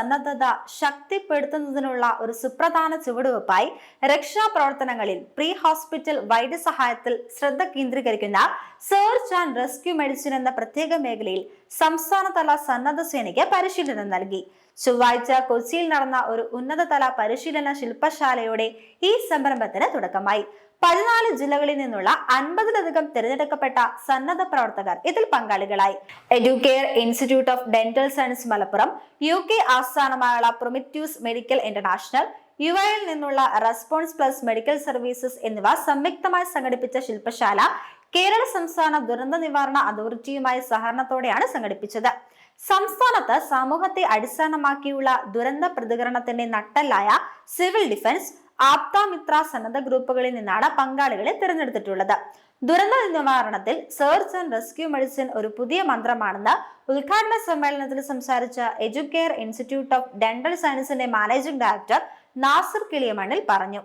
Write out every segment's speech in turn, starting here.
സന്നദ്ധത ശക്തിപ്പെടുത്തുന്നതിനുള്ള ഒരു സുപ്രധാന ചുവടുവെപ്പായി രക്ഷാപ്രവർത്തനങ്ങളിൽ പ്രീ ഹോസ്പിറ്റൽ വൈദ്യസഹായത്തിൽ ശ്രദ്ധ കേന്ദ്രീകരിക്കുന്ന സെർച്ച് ആൻഡ് റെസ്ക്യൂ മെഡിസിൻ എന്ന പ്രത്യേക മേഖലയിൽ സംസ്ഥാനതല സന്നദ്ധ സേനയ്ക്ക് പരിശീലനം നൽകി. ചൊവ്വാഴ്ച കൊച്ചിയിൽ നടന്ന ഒരു ഉന്നതതല പരിശീലന ശില്പശാലയുടെ ഈ സംരംഭത്തിന് തുടക്കമായി. പതിനാല് ജില്ലകളിൽ നിന്നുള്ള അൻപതിലധികം തിരഞ്ഞെടുക്കപ്പെട്ട സന്നദ്ധ പ്രവർത്തകർ ഇതിൽ പങ്കാളികളായി. Educare institute of dental science Malappuram U K ആസ്ഥാനമായുള്ള പ്രൊമിറ്റ്യൂസ് മെഡിക്കൽ ഇന്റർനാഷണൽ യു ഐയിൽ നിന്നുള്ള റെസ്പോൺസ് പ്ലസ് മെഡിക്കൽ സർവീസസ് എന്നിവ സംയുക്തമായി സംഘടിപ്പിച്ച ശില്പശാല കേരള സംസ്ഥാന ദുരന്ത നിവാരണ അതോറിറ്റിയുമായി സഹകരണത്തോടെയാണ് സംഘടിപ്പിച്ചത്. സംസ്ഥാനത്ത് സമൂഹത്തെ അടിസ്ഥാനമാക്കിയുള്ള ദുരന്ത പ്രതികരണത്തിന്റെ നട്ടല്ലായ സിവിൽ ഡിഫൻസ് ആപ്താമിത്ര സന്നദ്ധ ഗ്രൂപ്പുകളിൽ നിന്നാണ് പങ്കാളികളെ തിരഞ്ഞെടുത്തിട്ടുള്ളത്. ദുരന്ത നിവാരണത്തിൽ സെർച്ച് ആൻഡ് റെസ്ക്യൂ മെഡിസിൻ ഒരു പുതിയ മന്ത്രമാണെന്ന് ഉദ്ഘാടന സമ്മേളനത്തിൽ സംസാരിച്ച എഡ്യൂക്കെയർ ഇൻസ്റ്റിറ്റ്യൂട്ട് ഓഫ് ഡെന്റൽ സയൻസിന്റെ മാനേജിംഗ് ഡയറക്ടർ നാസിർ കിളിയമണ്ണിൽ പറഞ്ഞു.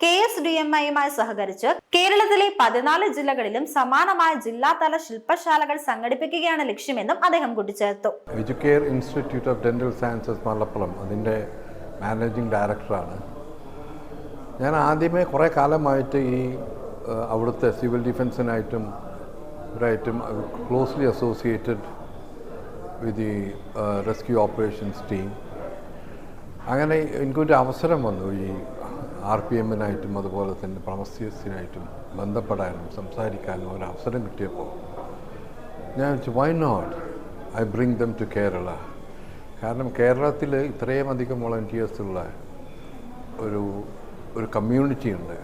കെ എസ് ഡി എം ഐയുമായി സഹകരിച്ച് കേരളത്തിലെ പതിനാല് ജില്ലകളിലും സമാനമായ ജില്ലാതല ശില്പശാലകൾ സംഘടിപ്പിക്കുകയാണ് ലക്ഷ്യമെന്നും അദ്ദേഹം കൂട്ടിച്ചേർത്തു. Educare institute of dental sciences Malappuram അതിന്റെ മാനേജിംഗ് ഡയറക്ടറാണ് ഞാൻ ആദ്യമേ കുറേ കാലമായിട്ട് ഈ അവിടുത്തെ സിവിൽ ഡിഫൻസിനായിട്ടും ഒരായിട്ടും closely associated with the rescue operations team. അങ്ങനെ എനിക്കൊരു അവസരം വന്നു ഈ ആർ പി എമ്മിനായിട്ടും അതുപോലെ തന്നെ പ്രമസ്യസിനായിട്ടും ബന്ധപ്പെടാനും സംസാരിക്കാനും ഒരു അവസരം കിട്ടിയപ്പോൾ ഞാൻ വെച്ചു why not I bring them to Kerala കാരണം കേരളത്തിൽ ഇത്രയും അധികം വോളണ്ടിയേഴ്സുള്ള ഒരു ഒരു കമ്മ്യൂണിറ്റി ഉണ്ട്.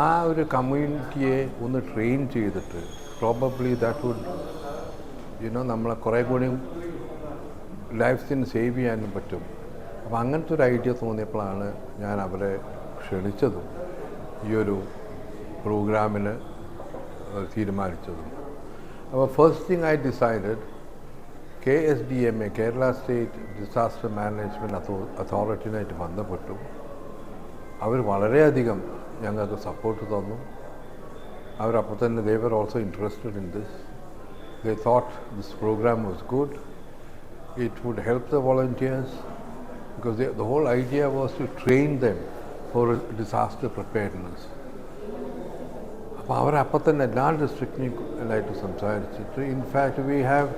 ആ ഒരു കമ്മ്യൂണിറ്റിയെ ഒന്ന് ട്രെയിൻ ചെയ്തിട്ട് പ്രോബബ്ലി ദാറ്റ് വുഡ് യുനോ നമ്മളെ കുറേ കൂടി ലൈഫ്സിന് സേവ് ചെയ്യാനും പറ്റും. അപ്പോൾ അങ്ങനത്തെ ഒരു ഐഡിയ തോന്നിയപ്പോഴാണ് ഞാൻ അവരെ ക്ഷണിച്ചതും ഈ ഒരു പ്രോഗ്രാമിന് തീരുമാനിച്ചതും. അപ്പോൾ first thing I decided K S D M A Kerala state disaster management അതോ അതോറിറ്റിനായിട്ട് ബന്ധപ്പെട്ടു. അവർ വളരെയധികം ഞങ്ങൾക്ക് സപ്പോർട്ട് തന്നു അവരപ്പോൾ തന്നെ they were also interested in this they thought this programme was good it would help the volunteers because the, the whole idea was to train them for disaster preparedness. അപ്പോൾ അവരപ്പം തന്നെ എല്ലാ ഡിസ്ട്രിക്റ്റിനായിട്ട് സംസാരിച്ചിട്ട് in fact we have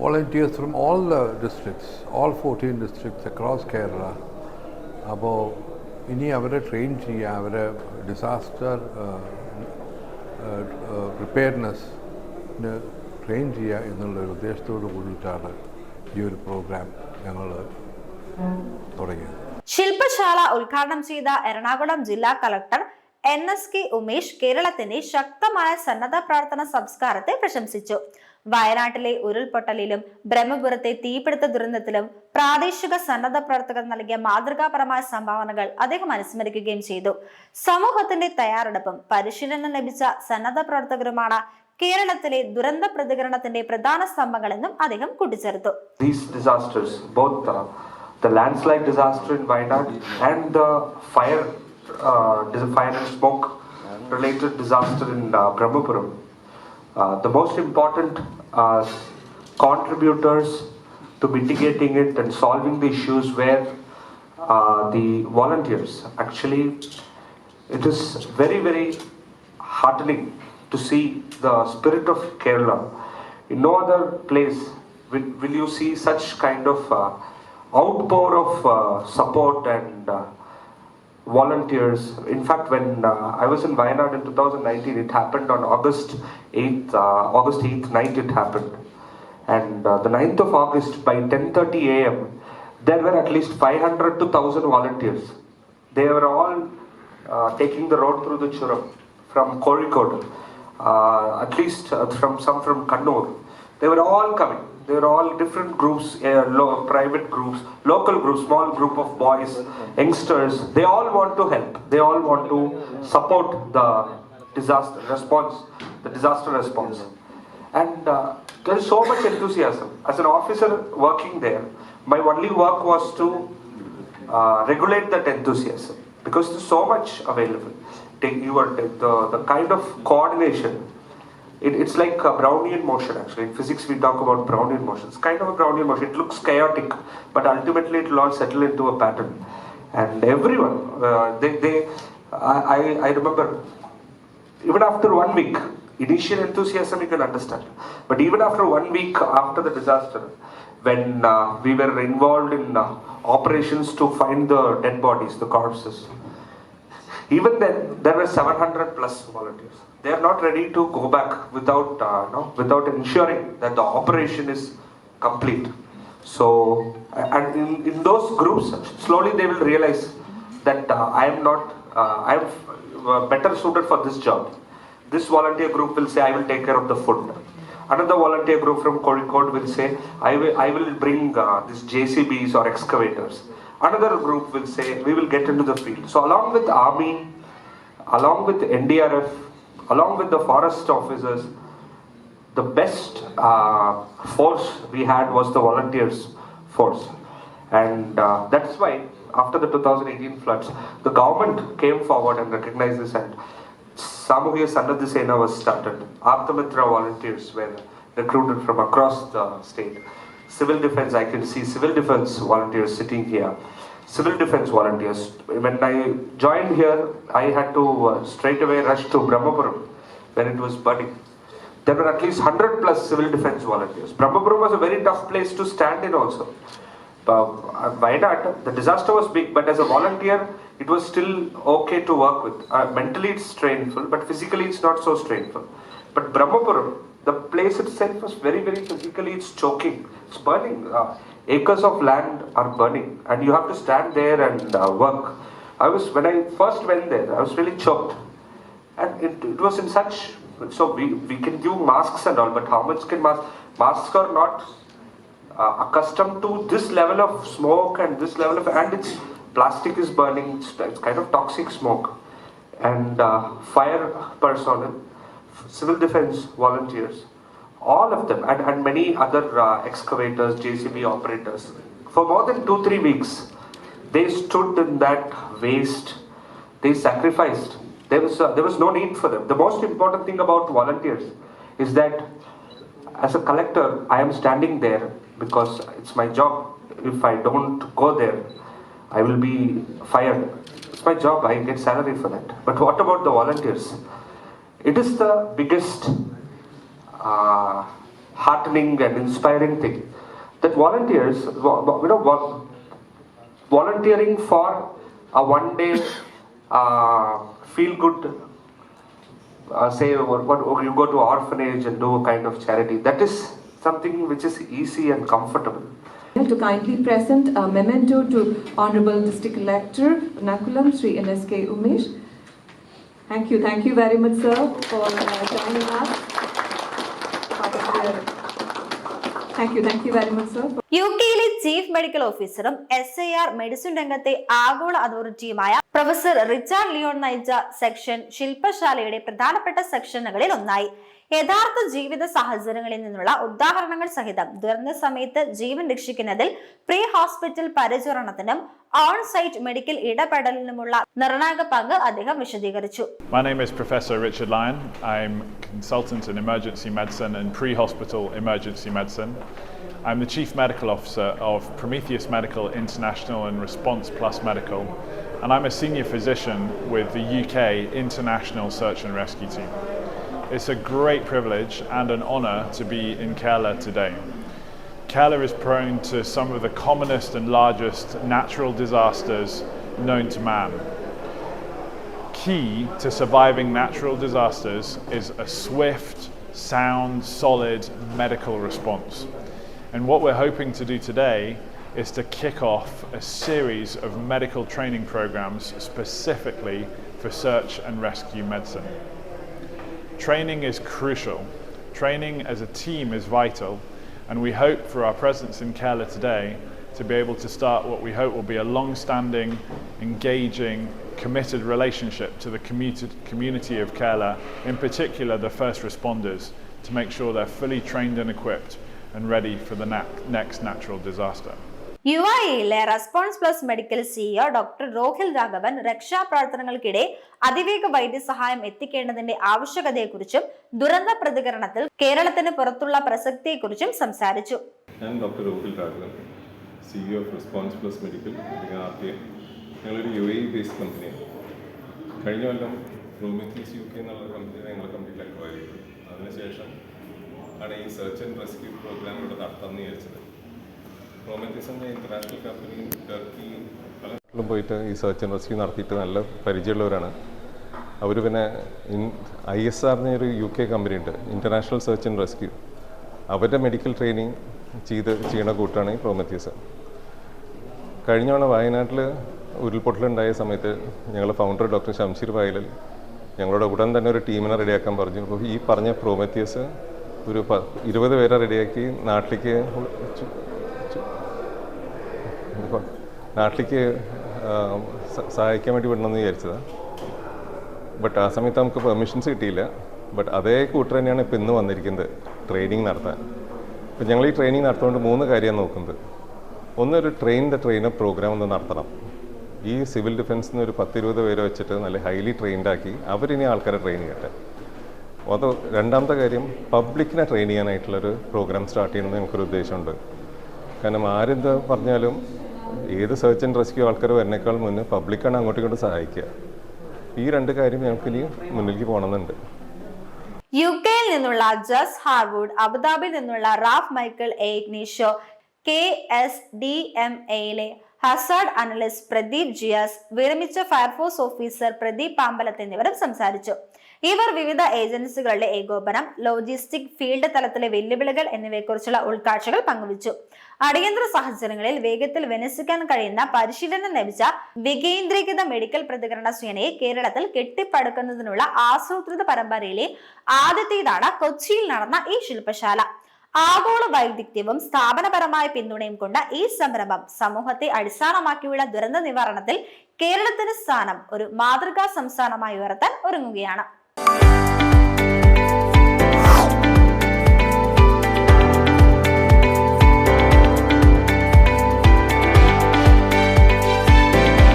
volunteers from all the districts all fourteen districts across Kerala അപ്പോൾ ഇനി അവരെ train ചെയ്യുക അവരെ disaster പ്രിപ്പയർനെസ്സിന് train ചെയ്യുക എന്നുള്ള ഒരു ഉദ്ദേശത്തോട് കൂടിയിട്ടാണ് ഈ ഒരു പ്രോഗ്രാം ഞങ്ങൾ തുടങ്ങിയത്. ശില്പശാല ഉദ്ഘാടനം ചെയ്ത എറണാകുളം ജില്ലാ collector N S K Umesh കേരളത്തിന്റെ ശക്തമായ സന്നദ്ധ പ്രവർത്തന സംസ്കാരത്തെ പ്രശംസിച്ചു. വയനാട്ടിലെ ഉരുൾപൊട്ടലിലും ബ്രഹ്മപുരത്തെ തീപിടുത്ത ദുരന്തത്തിലും പ്രാദേശിക സന്നദ്ധ പ്രവർത്തകർ നൽകിയ മാതൃകാപരമായ സംഭാവനകൾ അദ്ദേഹം അനുസ്മരിക്കുകയും ചെയ്തു സമൂഹത്തിന്റെ തയ്യാറെടുപ്പും പരിശീലനം ലഭിച്ച സന്നദ്ധ പ്രവർത്തകരുമാണ് കേരളത്തിലെ ദുരന്ത പ്രതികരണത്തിന്റെ പ്രധാന സ്തംഭങ്ങളെന്നും അദ്ദേഹം കൂട്ടിച്ചേർത്തു uh, the landslide disaster in Wayanad and the fire, uh, fire and smoke related disaster in uh, Brahmapuram. Uh, the most important contributors to mitigating it and solving the issues where uh, the volunteers. Actually, it is very, very heartening to see the spirit of Kerala. In no other place will, will you see such kind of uh, outpour of uh, support and uh, volunteers. In fact, when uh, I was in Wayanad in 2019, it happened on August 8th, uh, August 8th night it happened. And uh, the 9th of August by 10.30 a.m., there were at least 500 to 1,000 volunteers. They were all uh, taking the road through the Churam from Kozhikode, uh, at least uh, from some from Kannur. They were all coming. They were all different groups, uh, private groups, local groups, small group of boys, youngsters. They all want to help. They all want to support the disaster response, the disaster response. And uh, there is so much enthusiasm. As an officer working there, my only work was to uh, regulate that enthusiasm because there's so much available. Take your the, the kind of coordination it, it's like a Brownian motion actually. In physics, we talk about Brownian motion. It's kind of a Brownian motion. It looks chaotic, but ultimately it will all settle into a pattern. And everyone, uh, they, they I, I, remember even after one week, initial enthusiasm you can understand. But even after one week after the disaster, when uh, we were involved in uh, operations to find the dead bodies, the corpses, even then there were 700 plus volunteers. They are not ready to go back without, uh, no, without ensuring that the operation is complete. So, and in, in those groups, slowly they will realize that uh, I am not, uh, I am uh, better suited for this job. This volunteer group will say, I will take care of the food. Another volunteer group from Kozhikode will say, I will, I will bring uh, these JCBs or excavators. Another group will say, we will get into the field. So, along with army, along with NDRF, along with the forest officers, the best uh, force we had was the volunteers force. And uh, that's why after the 2018 floods the government came forward and recognized this and Samuhya Sannadha Sena was started. Aptamitra volunteers were recruited from across the state civil defense I can see civil defense volunteers sitting here civil defense volunteers when I joined here I had to uh, straight away rush to Brahmapuram when it was burning there were at least 100 plus civil defense volunteers. Brahmapuram was a very tough place to stand in also. Uh, Wayanad, the disaster was big, but as a volunteer, it was still okay to work with. Uh, mentally, it's strainful, but physically, it's not so strainful. But Brahmapuram, the place itself was very, very physically, it's choking, it's burning. Uh, acres of land are burning, and you have to stand there and uh, work. I was when I first went there, I was really choked, and it, it was in such so we, we can give masks and all, but how much can masks? Masks are not uh, accustomed to this level of smoke and this level of, and it's plastic is burning. It's, it's kind of toxic smoke, and uh, fire personnel, civil defense volunteers, all of them, and, and many other uh, excavators, JCB operators, for more than two three weeks, they stood in that waste. They sacrificed there was, uh, there was no need for them. The most important thing about volunteers is that as a collector, I am standing there because it's my job. If I don't go there, I will be fired. It's my job, I get salary for that. But what about the volunteers? It is the biggest uh, heartening and inspiring thing that volunteers, you know, volunteering for a one day uh, feel good uh, say what, what, you go to orphanage and do a kind of charity that is something which is easy and comfortable to kindly present a memento to Honorable District Collector, Nakulam, Sri NSK Umesh. Thank you, thank you very much, sir, for uh, joining us. U കെയിലെ chief medical ഓഫീസറും S I R medicine രംഗത്തെ ആഗോള അതോറിറ്റിയുമായ professor Richard Leon നയിച്ച section ശില്പശാലയുടെ പ്രധാനപ്പെട്ട സെക്ഷനുകളിൽ ഒന്നായി യഥാർത്ഥ ജീവിത സാഹചര്യങ്ങളിൽ നിന്നുള്ള ഉദാഹരണങ്ങൾ സഹിതം ദുരന്ത സമയത്ത് ജീവൻ രക്ഷിക്കുന്നതിൽ പ്രീ ഹോസ്പിറ്റൽ പരിചരണത്തിനും ഓൺ സൈറ്റ് മെഡിക്കൽ ഇടപെടലിനുമുള്ള നിർണായക പങ്ക് അദ്ദേഹം വിശദീകരിച്ചു My name is Professor Richard Lyon. I'm consultant in emergency medicine and pre-hospital emergency medicine. I'm the Chief Medical Officer of Prometheus Medical International and Response Plus Medical, and I'm a senior physician with the UK International Search and Rescue Team. It's a great privilege and an honour to be in Kerala today. Kerala is prone to some of the commonest and largest natural disasters known to man. Key to surviving natural disasters is a swift, sound, solid medical response. And what we're hoping to do today is to kick off a series of medical training programs specifically for search and rescue medicine. Training is crucial. Training as a team is vital, and we hope for our presence in Kerala today to be able to start what we hope will be a long standing, engaging, committed relationship to the community of Kerala, in particular the first responders, to make sure they're fully trained and equipped and ready for the na- next natural disaster. U ഐയിലെ response plus medical CEO doctor Rohil Raghavan രക്ഷാപ്രവർത്തനങ്ങൾക്കിടെ അതിവേഗ വൈദ്യസഹായം എത്തിക്കേണ്ടതിന്റെ ആവശ്യകതയെക്കുറിച്ചും ദുരന്ത പ്രതികരണത്തിൽ കേരളത്തിന് പുറത്തുള്ള പ്രസക്തിയെക്കുറിച്ചും സംസാരിച്ചു. ഞാൻ doctor Rohil Raghavan CEO of response plus medical R T M ഞങ്ങളൊരു യു എ ബേസ്ഡ് കമ്പനിയാണ് കഴിഞ്ഞ കൊല്ലം പ്രൊമിത്തീസ് യു കെ എന്നുള്ള കമ്പനി ഞങ്ങളുടെ കമ്പനിയിൽ അക്വയർ ചെയ്തു. അതിനുശേഷം ആണ് ഈ സെർച്ച് ആൻഡ് റെസ്ക്യൂ പ്രോഗ്രാം ഇവിടെ നടത്താമെന്ന് വിചാരിച്ചത്. പ്രൊമിത്തീസ് എന്ന ഇന്റർനാഷണൽ കമ്പനിയും ടർക്കിയും പല പോയിട്ട് ഈ സെർച്ച് ആൻഡ് റെസ്ക്യൂ നടത്തിയിട്ട് നല്ല പരിചയമുള്ളവരാണ്. അവർ പിന്നെ ഇൻ ഐ എസ് ആർ എന്നൊരു യു കെ കമ്പനി ഉണ്ട്. ഇന്റർനാഷണൽ സെർച്ച് ആൻഡ് റെസ്ക്യൂ അവരുടെ മെഡിക്കൽ ട്രെയിനിങ് ചെയ്ത് ചെയ്യണ കൂട്ടാണ് ഈ പ്രോമത്തിയസ് കഴിഞ്ഞ തവണ വയനാട്ടിൽ ഉരുൾപൊട്ടലുണ്ടായ സമയത്ത് ഞങ്ങൾ ഫൗണ്ടർ ഡോക്ടർ ശംഷീർ വയലിൽ ഞങ്ങളോട് ഉടൻ തന്നെ ഒരു ടീമിനെ റെഡിയാക്കാൻ പറഞ്ഞു. അപ്പോൾ ഈ പറഞ്ഞ പ്രോമത്യൂസ് ഒരു പ ഇരുപത് പേരെ റെഡിയാക്കി നാട്ടിലേക്ക് നാട്ടിലേക്ക് സഹായിക്കാൻ വേണ്ടി വിടണമെന്ന് വിചാരിച്ചതാണ് ബട്ട് ആ സമയത്ത് നമുക്ക് പെർമിഷൻസ് കിട്ടിയില്ല. ബട്ട് അതേ കൂട്ടർ തന്നെയാണ് ഇപ്പോൾ ഇന്ന് വന്നിരിക്കുന്നത് ട്രെയിനിങ് നടത്താൻ. ഇപ്പം ഞങ്ങൾ ഈ ട്രെയിനിങ് നടത്തുകൊണ്ട് മൂന്ന് കാര്യമാണ് നോക്കുന്നത്. ഒന്ന് ഒരു ട്രെയിൻ ദ ട്രെയിനർ പ്രോഗ്രാം ഒന്ന് നടത്തണം. ഈ സിവിൽ ഡിഫൻസിന് ഒരു പത്തിരുപത് പേരെ വെച്ചിട്ട് നല്ല ഹൈലി ട്രെയിൻഡ് ആക്കി അവരിനി ആൾക്കാരെ ട്രെയിൻ ചെയ്യട്ടെ. അത് രണ്ടാമത്തെ കാര്യം പബ്ലിക്കിനെ ട്രെയിൻ ചെയ്യാനായിട്ടുള്ളൊരു പ്രോഗ്രാം സ്റ്റാർട്ട് ചെയ്യണമെന്ന് എനിക്കൊരു ഉദ്ദേശമുണ്ട്. കാരണം ആരെന്ത് പറഞ്ഞാലും ഏത് സെർച്ച് ആൻഡ് റെസ്ക്യൂ ആൾക്കാർ വരുന്നേക്കാൾ മുന്നേ പബ്ലിക്കാണ് അങ്ങോട്ടും ഇങ്ങോട്ടും സഹായിക്കുക. ഈ രണ്ട് കാര്യം ഞങ്ങൾക്ക് ഇനി മുന്നിലേക്ക് പോകണമെന്നുണ്ട്. യു കെയിൽ നിന്നുള്ള ജസ് ഹാർവുഡ് അബുദാബിയിൽ നിന്നുള്ള Raf Michael A Ignacio K S D M എയിലെ ഹസാർഡ് അനലിസ്റ്റ് പ്രദീപ് ജിയാസ് വിരമിച്ച ഫയർഫോഴ്സ് ഓഫീസർ പ്രദീപ് പാമ്പലത്ത് എന്നിവരും സംസാരിച്ചു. ഇവർ വിവിധ ഏജൻസികളുടെ ഏകോപനം ലോജിസ്റ്റിക് ഫീൽഡ് തലത്തിലെ വെല്ലുവിളികൾ എന്നിവയെക്കുറിച്ചുള്ള ഉൾക്കാഴ്ചകൾ പങ്കുവച്ചു. അടിയന്തര സാഹചര്യങ്ങളിൽ വേഗത്തിൽ വിന്യസിക്കാൻ കഴിയുന്ന പരിശീലനം ലഭിച്ച വികേന്ദ്രീകൃത മെഡിക്കൽ പ്രതികരണ സേനയെ കേരളത്തിൽ കെട്ടിപ്പടുക്കുന്നതിനുള്ള ആസൂത്രിത പരമ്പരയിലെ ആദ്യത്തേതാണ് കൊച്ചിയിൽ നടന്ന ഈ ശില്പശാല. ആഗോള വൈദഗ്ധ്യവും സ്ഥാപനപരമായ പിന്തുണയും കൊണ്ട ഈ സംരംഭം സമൂഹത്തെ അടിസ്ഥാനമാക്കിയുള്ള ദുരന്ത നിവാരണത്തിൽ കേരളത്തിന് സ്ഥാനം ഒരു മാതൃകാ സംസ്ഥാനമായി ഉയർത്താൻ ഒരുങ്ങുകയാണ്. Thank you